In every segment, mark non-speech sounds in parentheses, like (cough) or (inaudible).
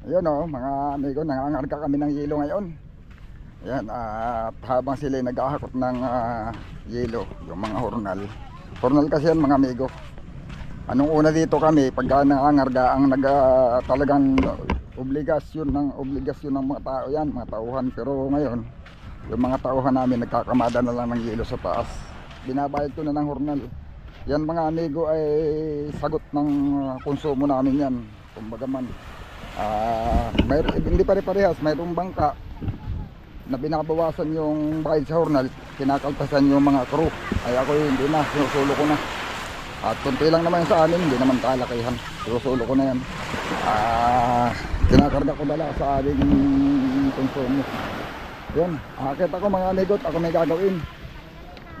Ayun oh, mga amigo, nangangarga kami ng yelo ngayon. Ayan, at habang sila naghahakot ng ah, yelo, yung mga hornal. Hornal kasi yan mga amigo. Anong una dito kami, pagka nangangarga, ang nag, ah, talagang obligasyon ng obligasyon ng mga tao yan, mga tauhan. Pero ngayon, yung mga tauhan namin nagkakamada na lang ng yelo sa taas. Binabayad ko na ng hornal. Yan mga amigo ay sagot ng ah, konsumo namin yan. Kumbaga man, Ah, may, hindi pare-parehas, mayroong bangka na binabawasan yung bayad sa hornal, kinakaltasan yung mga crew. Ay ako hindi na, sinusulo ko na. At kunti lang naman sa amin, hindi naman kalakihan. Sinusulo ko na yan. Ah, kinakarga ko dala sa aming konsumo. Yun, akit ako mga amigot, ako may gagawin.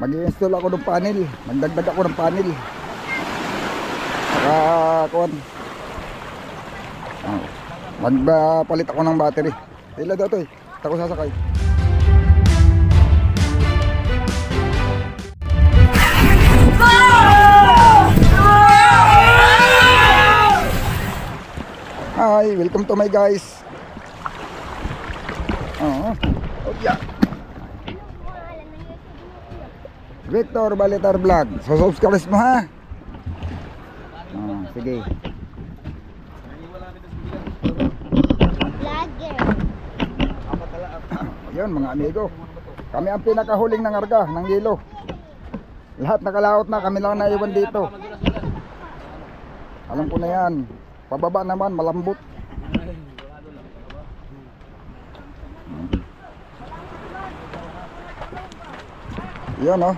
Mag-install ako ng panel, magdagdag ako ng panel. Saka, kuwan, Ah, Magpapalit ako ng battery. Ila daw to eh. Ako sasakay. Hi, welcome to my guys. Oo. Oh, yeah. Victor Balitar Vlog. So subscribe mo ha. Ah, sige. Vlogger. Ayun mga amigo. Kami ang pinakahuling ng arga ng yelo. Lahat nakalaot na, kami lang naiwan dito. Alam ko na yan. Pababa naman, malambot. Yan oh.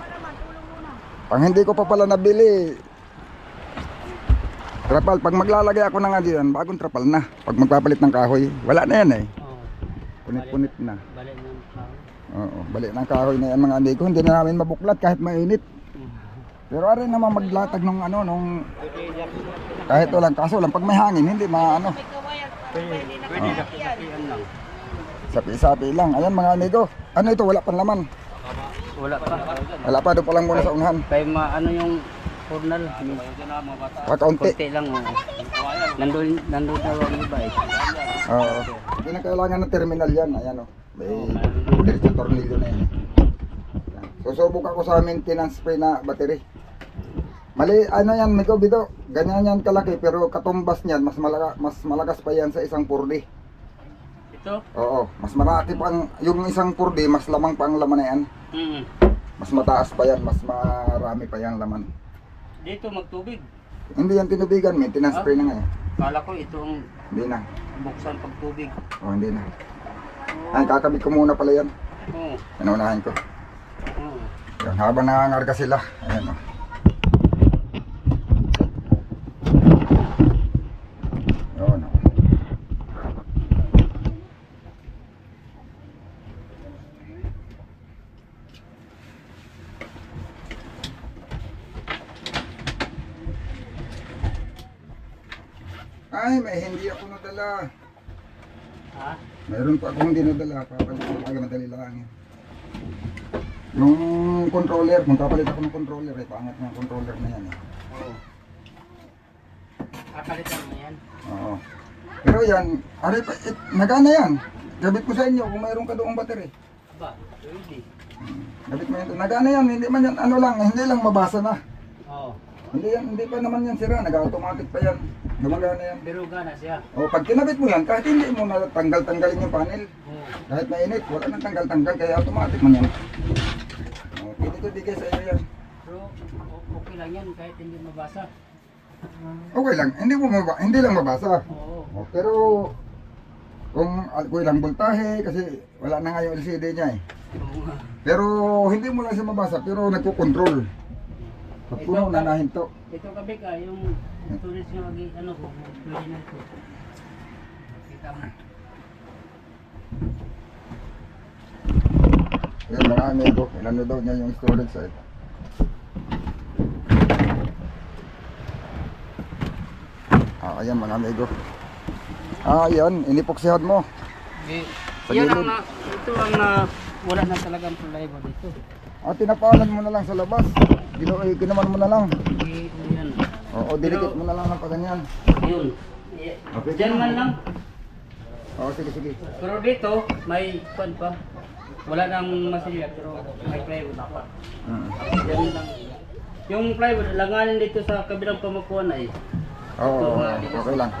Ang hindi ko pa pala nabili. Trapal, pag maglalagay ako ng ano yan, bagong trapal na. Pag magpapalit ng kahoy, wala na yan eh. Punit-punit na. Balik ng balik ng kahoy na yan mga amigo. Hindi na namin mabuklat kahit mainit. Pero ari naman maglatag nung ano, nung kahit walang kaso lang. Pag may hangin, hindi maano. Pwede sa kinakian lang. Sapi-sapi lang. Ayan mga amigo. Ano ito? Wala pang laman. Wala pa. Wala pa. Doon pa lang muna sa unahan. Kaya ano yung journal. Kakaunti. Kunti lang. Oh. Nandun, nandun na lang iba eh. Oo. Hindi na kailangan ng terminal yan. Ayan o. May diretso tornilyo na yan. Susubok ako sa maintenance spray na battery. Mali, ano yan, Miko, Bito. Ganyan yan kalaki, pero katumbas niyan, mas, malaka, mas malakas pa yan sa isang 4D. Ito? Oo, mas marati pa ang, yung isang 4D, mas lamang pa ang laman na yan. Mm. Mas mataas pa yan, mas marami pa yan laman. Dito magtubig. Hindi yan tinubigan, maintenance spray na nga eh. Kala ko itong Hindi na. buksan pag tubig. Oo, hindi na. Ay, kakabit ko muna pala yan. Oo. Inunahin ko. Oo. Yan, habang nangangarga sila. Ayan o. Yun o. Ay, may hindi ako nadala. Meron pa akong hindi nadala. Papalit ko talaga madali lang yan. Yung controller, kung kapalit ako ng controller, eh, pangat ng controller na yan. Eh. Oo. Kakalitan mo yan. Oo. Pero yan, pa, eh, nagana yan. Gabit ko sa inyo kung mayroon ka doong battery. Aba, pwede. Gabit mo yan. Nagana yan, hindi man yan, ano lang, hindi lang mabasa na. Oo. Hindi yan, hindi pa naman yan sira, nag-automatic pa yan. Gumagana yan. Pero gana siya. O, pag kinabit mo yan, kahit hindi mo na tanggal-tanggalin yung panel, Oo. kahit mainit, wala nang tanggal-tanggal, kaya automatic man yan. O, pwede ko bigay sa iyo yan. Pero okay lang yan kahit hindi mabasa. Okay lang, hindi mo maba, hindi lang mabasa. Oo. O, pero kung alkoy lang voltahe kasi wala na nga yung LCD niya eh. Pero hindi mo lang siya mabasa pero nagko-control. Pag puno na nahinto. Ito kabi ka, yung storage nyo lagi, ano ko, pwede na ito. Kita mo. Yan mga amigo, inano daw niya yung storage eh. Ah, ayan mga amigo. Ah, ayan, inipoksihan mo. Okay. Yan ang na, ito ang na, wala na talagang plywood dito. Ah, tinapalan mo na lang sa labas. Eh, ginaman mo na lang. Okay, yan. Oo, dinikit mo na lang ng paganyan. Yun. Okay. Diyan man lang. Oo, sige, sige. Pero dito, may pan pa. Wala nang masilya, pero may plywood pa. Mm. Ganun lang. Yung plywood, langanin dito sa kabilang pamakuan ay. Oo, okay lang.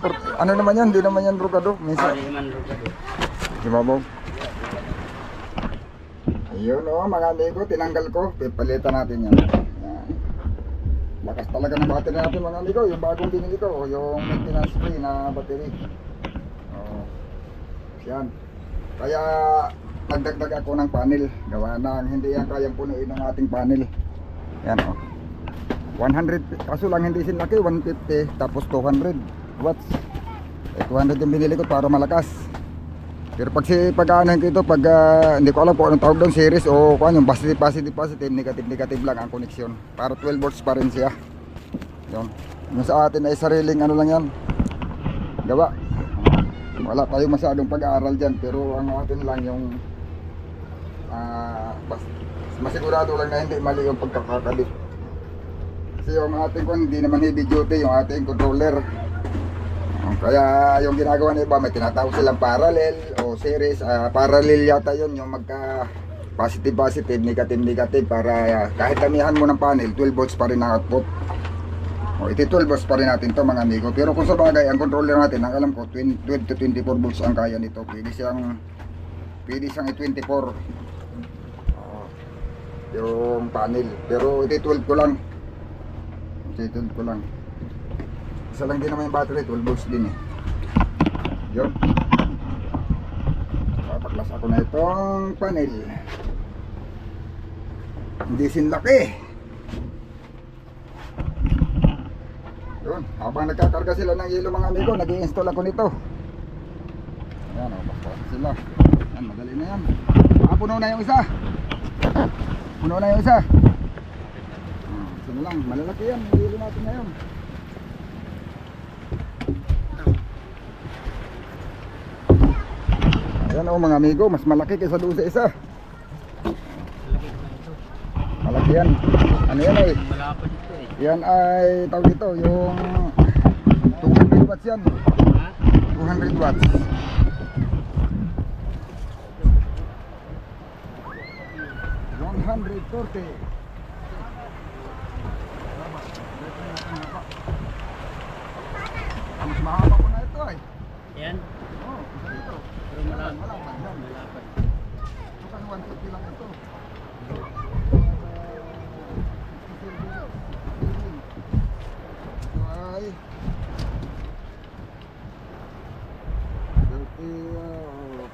Por- ano naman yan? Hindi naman yan rugado. Minsan. Sorry, man, Rugado. Di ba, Bob? Ayun o, mga amigo, tinanggal ko. Pipalitan natin. Yan. Lakas talaga ng battery natin mga amigo. Yung bagong binili ko, yung maintenance free na battery. Oo. Yan. Kaya nagdagdag ako ng panel. Gawa na hindi yan kayang punuin ng ating panel. Yan o. 100, kaso lang hindi sinlaki, 150 tapos 200 watts. Eh, 200 yung binili ko para malakas. Pero pag si pag-aanahin ko ito, pag ah, hindi ko alam kung anong tawag doon, series o kung ano, yung positive, positive, positive, negative, negative lang ang koneksyon. Para 12 volts pa rin siya. Yun. Yung sa atin ay sariling ano lang yan. Gawa. Wala tayong masyadong pag-aaral dyan, pero ang atin lang yung ah, bas, masigurado lang na hindi mali yung pagkakakabit. Kasi yung ating kung hindi naman heavy duty, yung ating controller. Kaya yung ginagawa ng iba, may tinatawag silang parallel o series. ah, parallel yata yun, yung magka positive positive, negative negative para ah, kahit damihan mo ng panel, 12 volts pa rin ang output. O, iti 12 volts pa rin natin to mga amigo. Pero kung sa bagay, ang controller natin, ang alam ko, 20, 12 to 24 volts ang kaya nito. Pwede siyang, pwede siyang i-24. Oo. yung panel. Pero iti 12 ko lang. Iti 12 ko lang. Isa lang din naman yung battery, 12 volts din eh. Yun. Papaklas ako na itong panel. Hindi sinlaki. Yun. Habang nagkakarga sila ng yelo mga amigo, nag install ako nito. Ayan o, pasok sila. Yan, madali na yan. Ah, puno na yung isa. Puno na yung isa. Ah, isa na lang, malalaki yan. Yung yelo natin ngayon. Ayan o mga amigo, mas malaki kaysa doon sa isa. Malaki yan. Ano yan ay? Yan ay tawag dito, yung 200 watts yan. Ha? 200 watts. One hundred forty. Mas mahaba ko na ito ay. Yan. Pero malapad. Malapad yan. Malapad. Ito kasi 150 lang ito. Ay 30, uh,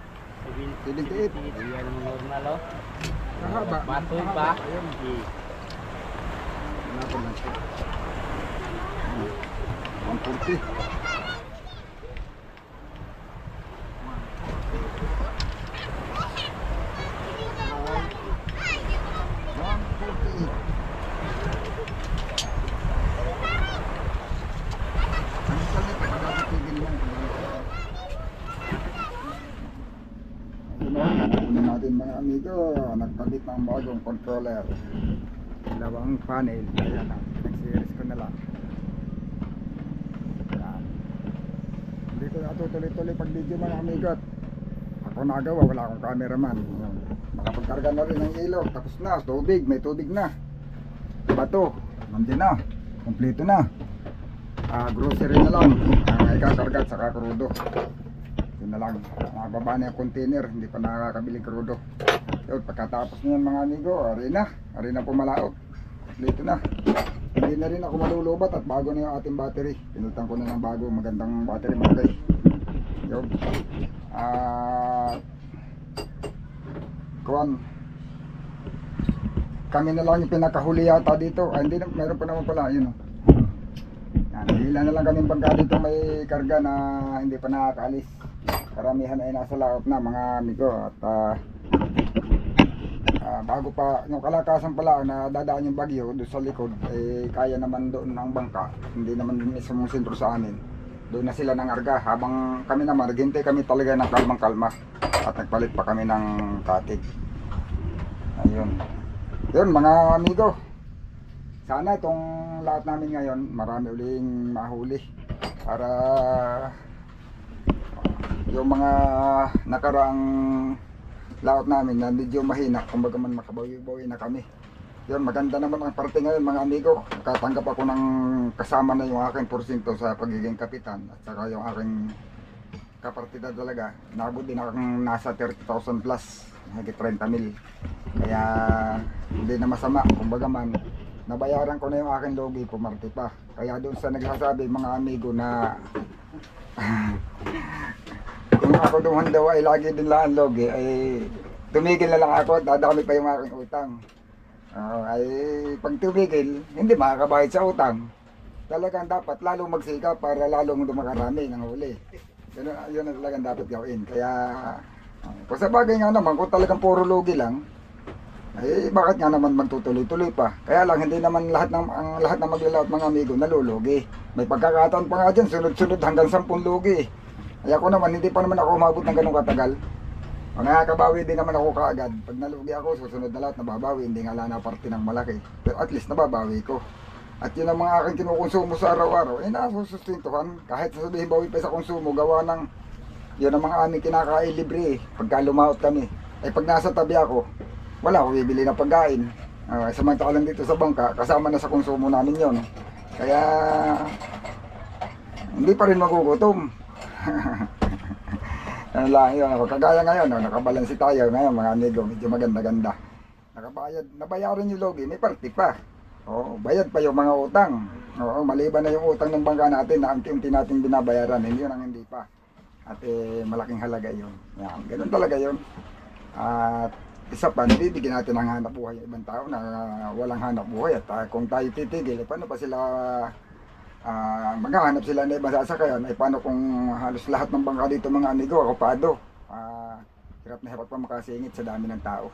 78. Yan normal oh. Kahaba. Batoy pa. Ayun. Eh, Hanapin lang siya. 140. One forty. Ang salit, pagkakatigil lang. Kunin natin mga amigo, nagpalit ng bagong controller. Dalawang panel, kaya na, pinag-series ko na lang. Yan. Hindi ko natutuloy-tuloy pag video mga amigo ako nagawa, wala akong cameraman. Nakapagkarga na rin ng ilaw, tapos na, tubig, may tubig na. Bato, nandyan na, kompleto na. Ah, grocery na lang, ang ikakarga at saka krudo. Yun na lang, nababa na yung container, hindi pa nakakabili krudo. Yun, pagkatapos niyan mga amigo, ari na, ari na pumalaot. Dito na. Hindi na rin ako malulubat at bago na yung ating battery. Pinultan ko na ng bago, magandang battery guys. Yun. Ah, kuwan. Kami na lang yung pinakahuli yata dito. Ah, hindi na, meron pa naman pala, yun oh. Yan, hila na lang kami pagka dito may karga na hindi pa nakakaalis. Karamihan ay nasa laot na mga amigo. At ah, ah, bago pa yung kalakasan pala na dadaan yung bagyo doon sa likod eh kaya naman doon ng bangka. Hindi naman mismo sentro sa amin. Doon na sila nangarga. Habang kami naman naghintay kami talaga ng kalmang kalma. At nagpalit pa kami ng katig. Ayun. Yun mga amigo. Sana itong lahat namin ngayon marami uling mahuli para yung mga nakaraang laot namin na medyo mahina, kumbaga man makabawi-bawi na kami. Yun, maganda naman ang parte ngayon mga amigo. Nakatanggap ako ng kasama na yung aking porsinto sa pagiging kapitan at saka yung aking kapartida talaga. Nabot din akong nasa 30,000 plus, higit 30 mil. Kaya hindi na masama, kumbaga man nabayaran ko na yung aking logi, pumarte pa. Kaya doon sa nagsasabi mga amigo na (laughs) kung ako duman daw ay lagi din lang ang logi, ay tumigil na lang ako dadami pa yung aking utang. Ah, ay pag tumigil, hindi makakabayad sa utang. Talagang dapat lalong magsikap para lalong dumakarami ng huli. Yun, yun ang talagang dapat gawin. Kaya, ah, kung sa bagay nga naman, kung talagang puro logi lang, ay bakit nga naman magtutuloy-tuloy pa? Kaya lang, hindi naman lahat ng, ang lahat ng maglalaot mga amigo nalulugi. May pagkakataon pa nga dyan, sunod-sunod hanggang 10 lugi. Kaya ako naman, hindi pa naman ako umabot ng ganong katagal. Ang nakakabawi din naman ako kaagad. Pag nalugi ako, susunod na lahat nababawi. Hindi nga na parte ng malaki. Pero at least nababawi ko. At yun ang mga aking kinukonsumo sa araw-araw, eh nasusustintuhan. Kahit sasabihin bawi pa sa konsumo, gawa ng yun ang mga aming kinakain libre eh. Pagka lumaot kami. Eh pag nasa tabi ako, wala ako bibili ng pagkain. Uh, samantalang dito sa bangka, kasama na sa konsumo namin yon. Kaya hindi pa rin magugutom. Ano lang yun, ako kagaya ngayon, no, nakabalansi tayo ngayon mga amigo, medyo maganda-ganda. Nakabayad, nabayaran yung logi, may party pa. Oo, bayad pa yung mga utang. Oo, maliban na yung utang ng bangka natin na unti-unti natin binabayaran, hindi yun ang hindi pa. At eh, malaking halaga yun. Yan, ganun talaga yun. At isa pa, nabibigyan natin ng hanap buhay ibang tao na walang hanap buhay. At ah, kung tayo titigil, eh, paano pa sila ah maghahanap sila na ibang sasakayan? Ay paano kung halos lahat ng bangka dito mga amigo, okupado? Ah, hirap na hirap pa makasingit sa dami ng tao.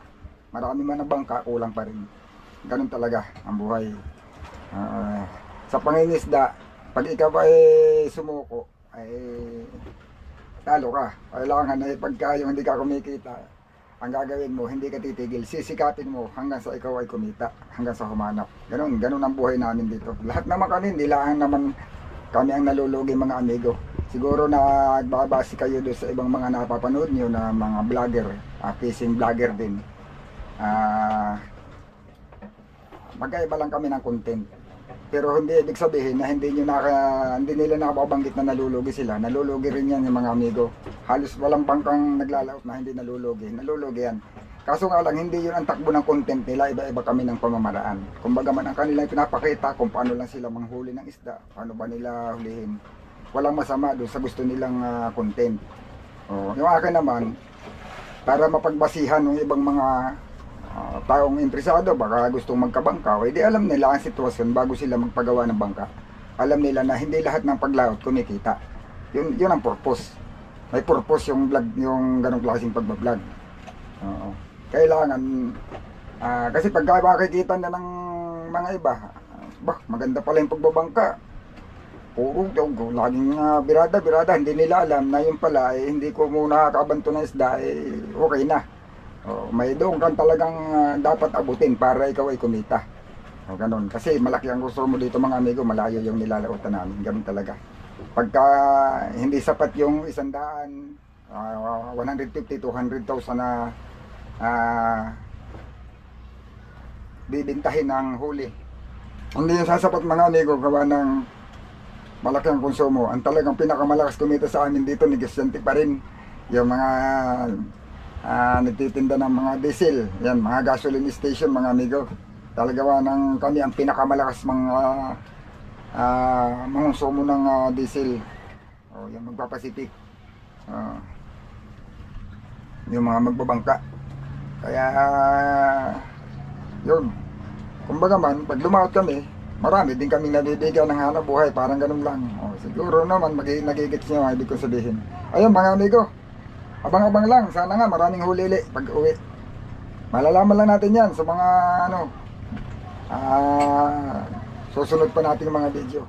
Marami man ang bangka, kulang pa rin. Ganun talaga ang buhay. Ah, sa pangingisda, pag ikaw ay sumuko, ay talo ka. Kailangan ay pagka yung hindi ka kumikita, ang gagawin mo, hindi ka titigil. Sisikapin mo hanggang sa ikaw ay kumita, hanggang sa humanap. Ganun, ganun ang buhay namin dito. Lahat naman kami, lang naman kami ang nalulugi mga amigo. Siguro na nagbabase kayo doon sa ibang mga napapanood nyo na mga vlogger, ah, fishing vlogger din. Ah, magkaiba lang kami ng content. Pero hindi ibig sabihin na hindi nyo naka, hindi nila nakababanggit na nalulugi sila. Nalulugi rin yan yung mga amigo. Halos walang bangkang naglalaot na hindi nalulugi. Nalulugi yan. Kaso nga lang, hindi yun ang takbo ng content nila. Iba-iba kami ng pamamaraan. Kumbaga man ang kanilang pinapakita kung paano lang sila manghuli ng isda. Paano ba nila hulihin. Walang masama doon sa gusto nilang ah, content. Oh, yung akin naman, para mapagbasihan ng ibang mga Ah, taong interesado, baka gustong magkabangka, o di alam nila ang sitwasyon bago sila magpagawa ng bangka. Alam nila na hindi lahat ng paglaot kumikita. Yun, yun ang purpose. May purpose yung vlog, yung ganong klaseng pagbablog. Oo. Kailangan, ah, kasi pagka makikita na ng mga iba, bah, maganda pala yung pagbabangka. Puro laging uh, birada, birada, hindi nila alam na yun pala, eh, hindi ko muna nakakabanto ng isda, eh, okay na. May doon kang talagang ah, dapat abutin para ikaw ay kumita. O ganun. Kasi malaki ang gusto mo dito mga amigo, malayo yung nilalautan namin. Ganun talaga. Pagka hindi sapat yung isandaan, uh, 150 to 100,000 na ah, bibintahin ng huli. Hindi yung sasapat mga amigo gawa ng malaki ang konsumo. Ang talagang pinakamalakas kumita sa amin dito, negosyante pa rin. Yung mga ah nagtitinda ng mga diesel, yan, mga gasoline station mga amigo. Talagawa ng kami ang pinakamalakas mga ah mga sumo ng ah, diesel. O, yung magpapasitik. Ah, yung mga magbabangka. Kaya, yun. Kumbaga man, pag lumaot kami, marami din kaming nabibigyan ng hanap buhay, parang ganun lang. O, siguro naman, magi- nagigits ang ibig kong sabihin. Ayun mga amigo, Abang-abang lang, sana nga maraming hulili pag uwi. Malalaman lang natin yan sa mga ano, ah, susunod pa nating mga video.